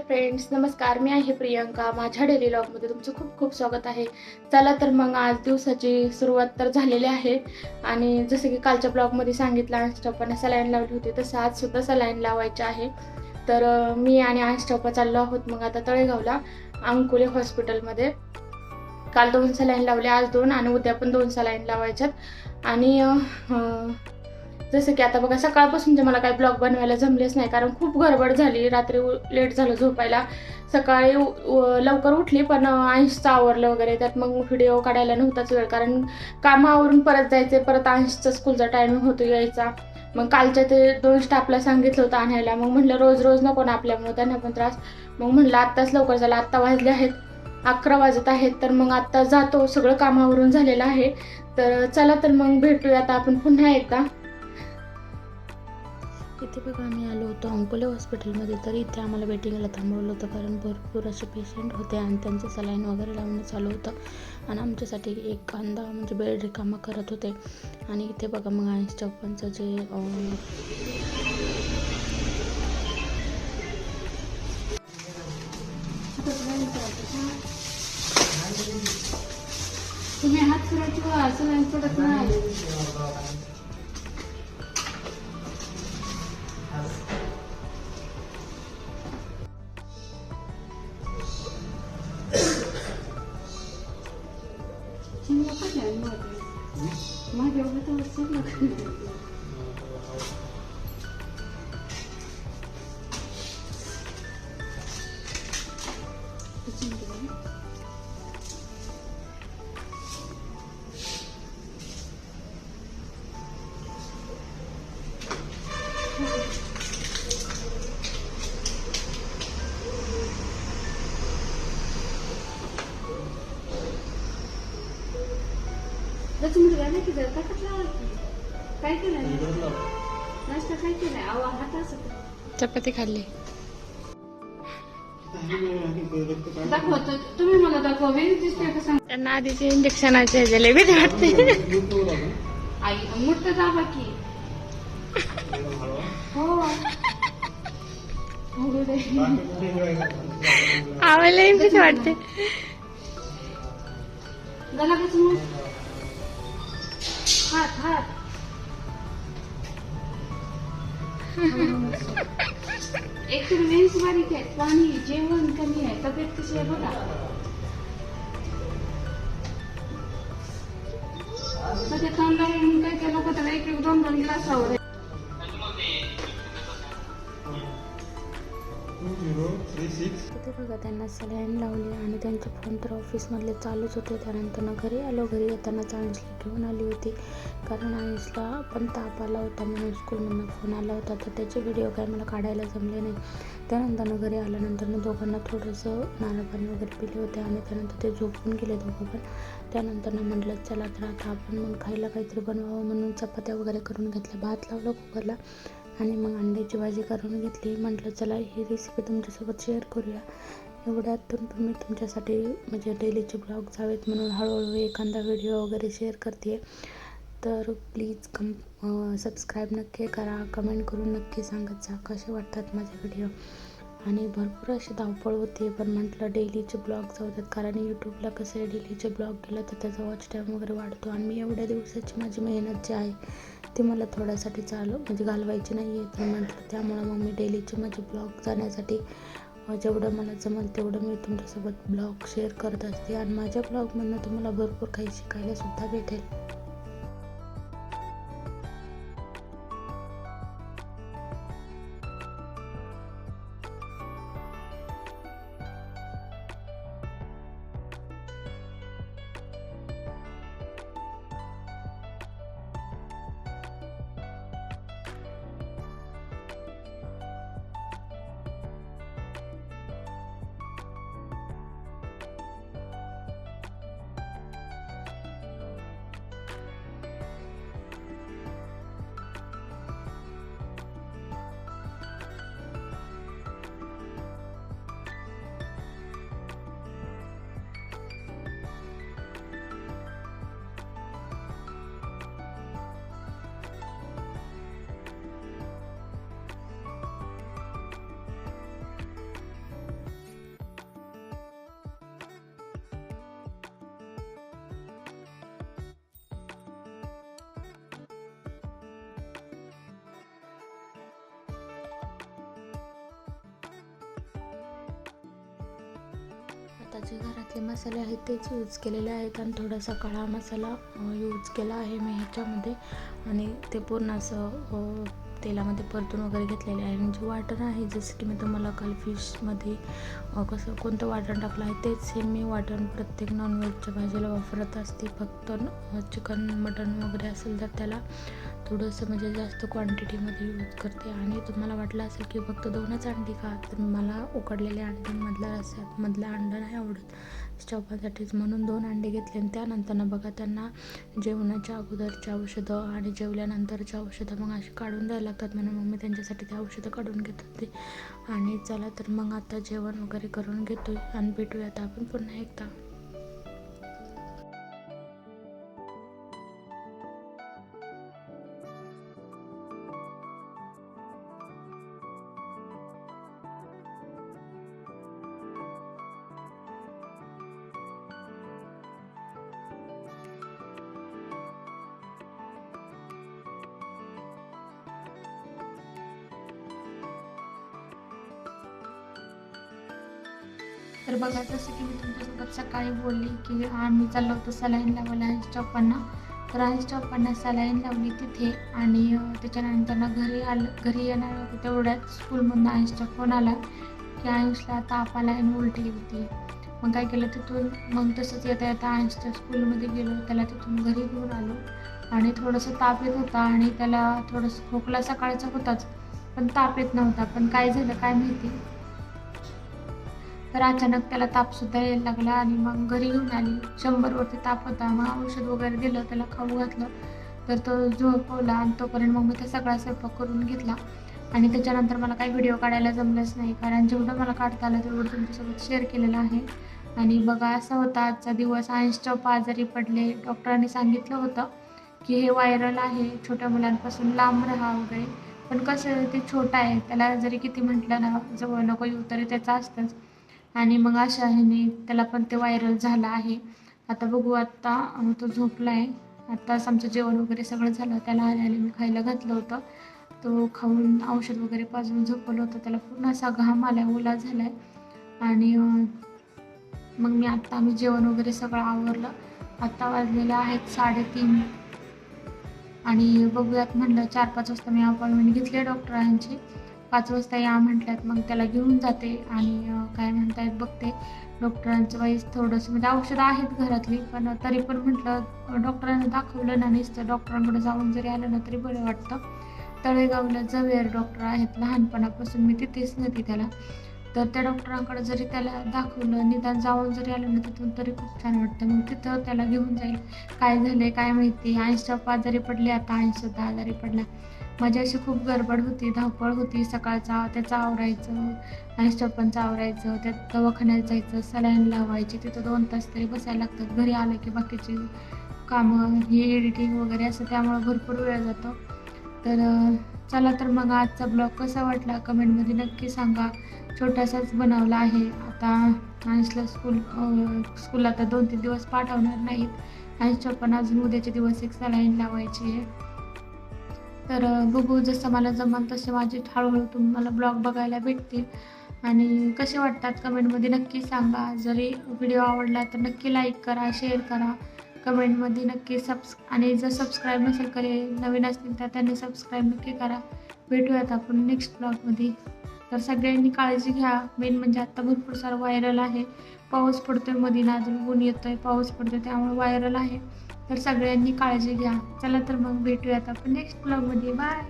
Friends नमस्कार. मी आहे प्रियंका. माझ्या डेली लॉगमध्ये तुमचं खूप खूप स्वागत आहे. चला तर मग आज दिवसाची सुरुवात तर झालेली आहे. आणि जसं की कालच्या ब्लॉगमध्ये सांगितलं अंशटप्पाने सलाईन लावली होती तसं आज सुद्धा सलाईन लावायचे आहे. तर मी आणि अंशटप्पा चाललो आहोत मग आता तळेगावला अंकुले हॉस्पिटलमध्ये काल दोन सलाईन लावले आज दोन आणि उद्या पण दोन सलाईन लावायच्यात. आणि जसं की आता बघा सकाळपासून मला काही ब्लॉग बनवायला जमलेच नाही कारण खूप गडबड झाली. रात्री लेट झालं झोपायला. सकाळी लवकर उठली पण अंशचं आवरलं वगैरे. त्यात मग व्हिडिओ काढायला नव्हताच वेळ कारण कामावरून परत जायचे. परत अंशचा स्कूलचा टायमिंग होतो यायचा. मग कालच्या ते दोन स्टाफला सांगितलं होतं आणायला. मग म्हटलं रोज रोज नको ना आपल्यामुळे त्यांना पण त्रास. मग म्हटलं आत्ताच लवकर झालं आत्ता वाजले आहेत. अकरा वाजत आहेत तर मग आत्ता जातो. सगळं कामावरून झालेलं आहे. तर चला तर मग भेटूया आता आपण पुन्हा एकदा. इथे बघा आम्ही आलो होतो अंकोले हॉस्पिटलमध्ये. तर इथे आम्हाला वेटिंगला थांबवलं होतं कारण भरपूर असे पेशंट होते आणि त्यांचं सलाईन वगैरे लावणं चालू होतं. आणि आमच्यासाठी एक कांदा म्हणजे बेड रिकामा करत होते. आणि इथे बघा मग आयन्स चप्पनचं जे तुम्ही हात फिरवायची असं नाही पडत नाही 진짜 하지 않는 것 같아요. 음악이 오고 또 쓰고. माझ्या एवढं तर काय केलं नाश्ता काय केलाय? आवा हात असं चपाती खाल्ली. दाखवतो. तुम्ही मला दाखवा. वेगळी दिसते का सांग. त्यांना आधीचे इंजेक्शनाचे जलेबी वाटते. आई मोठं दाबा की. हो. हो वाटते. गला कसं मग? हात हात एक तर बारीक आहे पाणी जेवण कमी आहे तब्येत कशी आहे बघा. सध्या तांदूळ म्हणून काय काय लोक त्याला एक एक दोन दोन ग्लास आवड. ते बघा त्यांना सलाईन लावली आणि त्यांचे फोन तर ऑफिसमधले चालूच होते. त्यानंतर घरी आलो घरी येताना आयन्सला घेऊन आली होती. कारण आयन्सला पण ताप आला होता म्हणून स्कूलमधनं फोन आला होता. तर त्याचे व्हिडिओ काय मला काढायला जमले नाही. त्यानंतर घरी आल्यानंतर दोघांना थोडंसं नारळ पाणी वगैरे पिले होते आणि त्यानंतर ते झोपून गेले दोघं पण. त्यानंतर म्हटलं चला तर आता आपण मग खायला काहीतरी बनवावं म्हणून चपात्या वगैरे करून घेतल्या. भात लावलं कुकरला. आणि मग अंड्याची भाजी करून घेतली. म्हटलं चला ही रेसिपी तुमच्यासोबत शेअर करूया. एवढ्यातून पण मी तुमच्यासाठी म्हणजे डेलीचे ब्लॉग जावेत म्हणून हळूहळू एखादा व्हिडिओ वगैरे शेअर करते. तर प्लीज कम सबस्क्राईब नक्की करा. कमेंट करून नक्की सांगत जा कसे वाटतात माझे व्हिडिओ आणि भरपूर अशी धावपळ होते पण म्हटलं डेलीचे ब्लॉग जाऊ कारण यूट्यूबला कसं आहे डेलीचे ब्लॉग केलं तर त्याचा वॉच टाईम वगैरे वाढतो. आणि मी एवढ्या दिवसाची माझी मेहनत जी आहे ती मला थोड्यासाठी चालू म्हणजे घालवायची नाही आहे तर म्हटलं त्यामुळं मग मी डेलीचे माझे ब्लॉग जाण्यासाठी जेवढं मला जमेल तेवढं मी तुमच्यासोबत ब्लॉग शेअर करत असते. आणि माझ्या ब्लॉगमधनं तुम्हाला भरपूर काही शिकायला सुद्धा भेटेल. आता जे घरातले मसाले आहेत तेच यूज केलेले आहेत आणि थोडासा काळा मसाला यूज केला आहे मी ह्याच्यामध्ये. आणि ते पूर्ण असं तेलामध्ये परतून वगैरे घेतलेले आहे. आणि जे वाटण आहे जसं की मी तुम्हाला काल फिशमध्ये कसं कोणतं वाटण टाकलं आहे तेच सेम मी वाटण प्रत्येक नॉनव्हेजच्या भाजीला वापरत असते. फक्त चिकन मटण वगैरे असेल तर त्याला थोडंसं म्हणजे जास्त क्वांटिटीमध्ये यूज करते. आणि तुम्हाला वाटलं असेल की फक्त दोनच अंडी का तर मला उकडलेल्या अंड्यांमधला रस्स्यात मधला अंडा नाही आवडत. स्टॉपासाठीच म्हणून दोन अंडे घेतले आणि त्यानंतरनं बघा त्यांना जेवणाच्या अगोदरची औषधं आणि जेवल्यानंतरची औषधं मग अशी काढून द्यायला लागतात. म्हणून मग मी त्यांच्यासाठी ते औषधं काढून घेत होते आणि चला तर मग आता जेवण वगैरे करून घेतो आणि भेटूयात आपण पुन्हा एकदा. तर बघा जसं की मी तुमच्यासोबत सकाळी बोलली की आम्ही चाललो होतो सलाईन लावायला आईस चौपांना तर आईस चौपांना सलाईन लावली तिथे आणि त्याच्यानंतर त्याच्यानंतर घरी आलं घरी येणार होते तेवढ्यात स्कूलमधून आईसचा फोन आला. की आयुषला ताप आला आणि उलटी होती. मग काय केलं तिथून मग तसंच येता येता आयुषच्या स्कूलमध्ये गेलो त्याला तिथून घरी घेऊन आलो. आणि थोडंसं ताप येत होता आणि त्याला थोडंसं खोकला सकाळचा होताच पण ताप येत नव्हता. पण काय झालं काय माहिती? तर अचानक त्याला तापसुद्धा यायला लागला आणि मग घरी घेऊन आली. शंभरवरती ताप होता. मग औषध वगैरे दिलं त्याला खाऊ घातलं. तर तो झोपवला आणि तोपर्यंत मग मी ते सगळा स्वयंपाक करून घेतला. आणि त्याच्यानंतर मला काही व्हिडिओ काढायला जमलंच नाही. कारण जेवढं मला काढता आलं तेवढं तुमच्यासोबत शेअर केलेलं आहे. आणि बघा असा होता आजचा दिवस. आयन्स चौपा आजारी पडले. डॉक्टरांनी सांगितलं होतं की हे व्हायरल आहे. छोट्या मुलांपासून लांब राहा वगैरे. पण कसं ते छोटा आहे. त्याला जरी किती म्हटलं ना जवळ नको येऊ तरी त्याचं असतंच. आणि मग अशा ह्याने त्याला पण ते व्हायरल झालं आहे. आता बघू आत्ता तो झोपला आहे आत्ताच आमचं जेवण वगैरे सगळं झालं. त्याला आले आले मी खायला घातलं होतं. तो खाऊन औषध वगैरे पाजून झोपवलं होतं. त्याला पूर्ण असा घाम आला ओला झाला आहे आणि मग मी आत्ता आम्ही जेवण वगैरे सगळं आवरलं. आत्ता वाजलेलं आहेत साडेतीन. आणि बघूयात म्हणलं चार पाच वाजता मी अपॉइंटमेंट घेतली डॉक्टरांची. पाच वाजता या म्हटल्यात मग त्याला घेऊन जाते आणि काय म्हणतायत बघते डॉक्टरांचं वाईस थोडंसं म्हणजे औषधं आहेत घरातली पण तरी पण म्हटलं डॉक्टरांना दाखवलं ना नुसतं डॉक्टरांकडे जाऊन जरी आलं ना तरी बरं वाटतं. तळेगावला जवेर डॉक्टर आहेत लहानपणापासून मी तिथेच नव्हती त्याला. तर त्या डॉक्टरांकडे जरी त्याला दाखवलं निदान जाऊन जरी आलं ना तिथून तरी खूप छान वाटतं. मग तिथं त्याला घेऊन जाईल. काय झालंय काय माहिती? आईसच्या आजारी पडले आता ऐंशी आजारी पडला. माझी अशी खूप गडबड होती धावपळ होती सकाळचा. त्याचं आवरायचं आईस आवरायचं त्यात दवाखान्यात जायचं सलाईन लावायची. तिथं दोन तास तरी बसायला लागतात. घरी आलं की बाकीची कामं हे एडिटिंग वगैरे असं त्यामुळे भरपूर वेळ जातो. तर चला तर मग आजचा ब्लॉग कसा वाटला कमेंटमध्ये नक्की सांगा. छोटासाच बनवला आहे. आता आईसला स्कूल स्कूल आता दोन तीन दिवस पाठवणार नाहीत. आईसच्या पण अजून उद्याचे दिवस एक सलाईन लावायची आहे. तर बघू जसं मला जमन तसे माझे हळूहळू तुम्हाला ब्लॉग बघायला भेटतील. आणि कसे वाटतात कमेंटमध्ये नक्की सांगा. जरी व्हिडिओ आवडला तर नक्की लाईक करा शेअर करा. कमेंटमध्ये नक्की सबस् आणि जर सबस्क्राईब नसेल करे नवीन असतील तर त्यांनी सबस्क्राईब नक्की करा. भेटूयात आपण नेक्स्ट ब्लॉगमध्ये. तर सगळ्यांनी काळजी घ्या. मेन म्हणजे आत्ता भरपूर सारं व्हायरल आहे. पाऊस पडतोय आहे ना अजून ऊन येतोय पाऊस पडतोय त्यामुळे व्हायरल आहे. तर सगळ्यांनी काळजी घ्या. चला तर मग भेटूयात आपण नेक्स्ट ब्लॉगमध्ये बाय